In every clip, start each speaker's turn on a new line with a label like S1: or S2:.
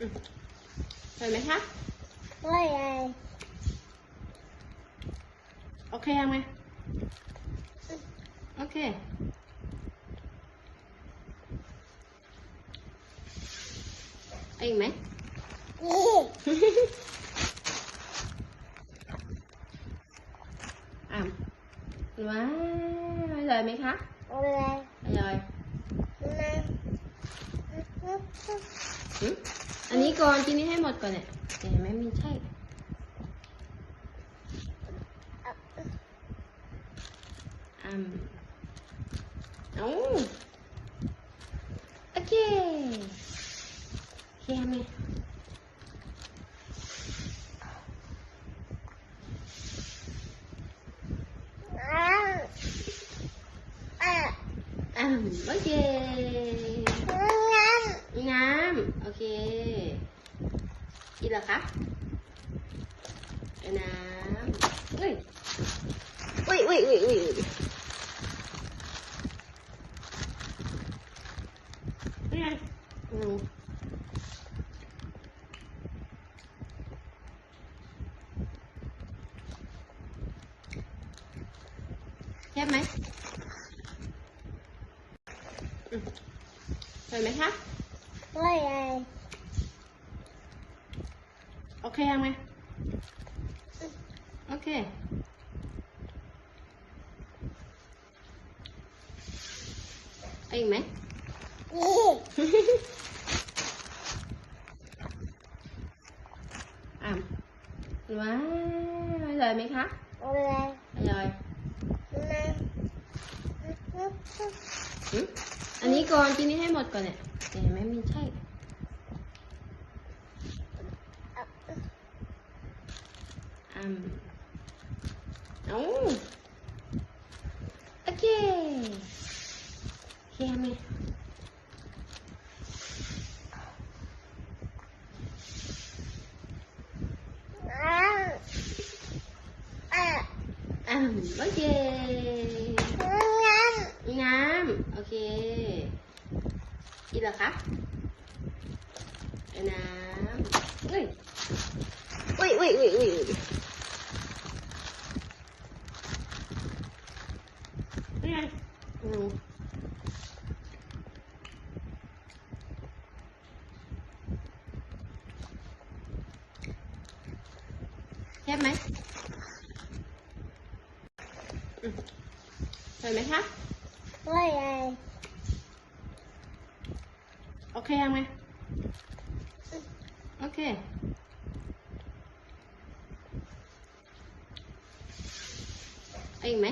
S1: อืมเห็นไหมคะ
S2: ว่าไง
S1: โอเคยังไหมโอั
S2: นนี้
S1: ก่อนกินนี้ให้หมดก่อนเนี่ยแต่ไม่มีใช่ อืมโอ้โอเคเคไหม
S2: อ่า
S1: โอเค
S2: น้ำ
S1: โอเค กินเหรอคะเอาน้ำเฮ้ยอุ้ยอุ้ยอุ้ยอุ้ยอุ้ยนี่ไงอืมแคบไหมอืมเห็นไหมคะ
S2: ว่าไง
S1: โอเคยังไหมโอเคเอาอีกไหม
S2: นี่
S1: อะว้าวอร่อยไหมคะ
S2: อะไร
S1: อร่อย
S2: นะ
S1: อืมอันนี้ก่อนกินนี้ให้หมดก่อนเนี่ยเห็นไหมมีใช่ อืมเอาโอเคโอเคไหม
S2: อ่าอ่า
S1: อืมโอเค
S2: งั้น
S1: น้ำโอเคกินเหรอคะเอาน้ำอุ้ยอุ้ยอุ้ยอุ้ยอุ้ย อุ้ยนี่ไงอืมแคบไหมอื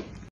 S1: ม